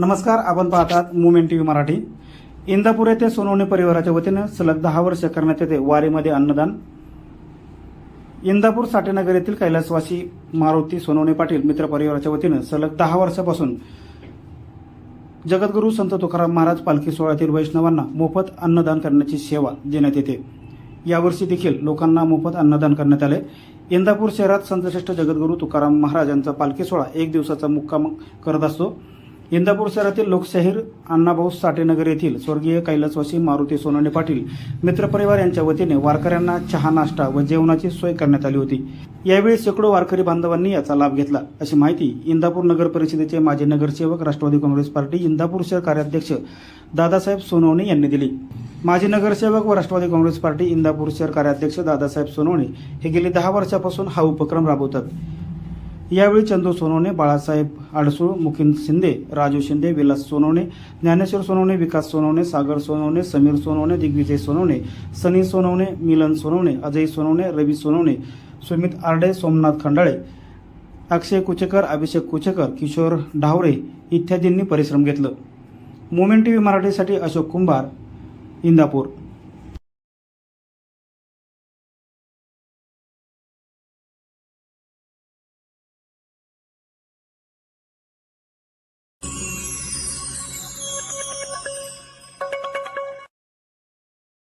नमस्कार आपण पाहतात मुमेंट टीव्ही मराठी. इंदापूर येथे सोनवणे परिवाराच्या वतीनं सलग दहा वर्ष करण्यात येते वारीमध्ये अन्नदान. इंदापूर साठेनगर येथील कैलासवासी मारुती सोनवणे पाटील मित्र परिवाराच्या वतीनं सलग दहा वर्षापासून जगद्गुरू संत तुकाराम महाराज पालखी सोहळ्यातील वैष्णवांना मोफत अन्नदान करण्याची सेवा देण्यात येते. यावर्षी देखील लोकांना मोफत अन्नदान करण्यात आले. इंदापूर शहरात संतश्रेष्ठ जगद्गुरू तुकाराम महाराज यांचा पालखी सोहळा एक दिवसाचा मुक्काम करत असतो. इंदापूर शहरातील लोकशाहीर अण्णाभाऊ साठेनगर येथील स्वर्गीय कैलासवासी मारुती सोनवणे पाटील मित्रपरिवार यांच्या वतीने वारकऱ्यांना चहा नाश्ता व जेवणाची सोय करण्यात आली होती. यावेळी शेकडो वारकरी बांधवांनी याचा लाभ घेतला. अशी माहिती इंदापूर नगर परिषदेचे माजी नगरसेवक राष्ट्रवादी काँग्रेस पार्टी इंदापूर शहर कार्याध्यक्ष दादासाहेब सोनवणे यांनी दिली. माजी नगरसेवक व राष्ट्रवादी काँग्रेस पार्टी इंदापूर शहर कार्याध्यक्ष दादासाहेब सोनवणे हे गेली दहा वर्षापासून हा उपक्रम राबवतात. यावेळी चंदू सोनवणे बाळासाहेब आडसूळ मुकिंद शिंदे राजू शिंदे विलास सोनवणे ज्ञानेश्वर सोनवणे विकास सोनवणे सागर सोनवणे समीर सोनवणे दिग्विजय सोनवणे सनी सोनवणे मिलन सोनवणे अजय सोनवणे रवी सोनवणे सुमित आरडे सोमनाथ खंडाळे अक्षय कुचेकर अभिषेक कुचेकर किशोर ढावरे इत्यादींनी परिश्रम घेतलं. मोमेंट टी व्ही मराठीसाठी अशोक कुंभार इंदापूर.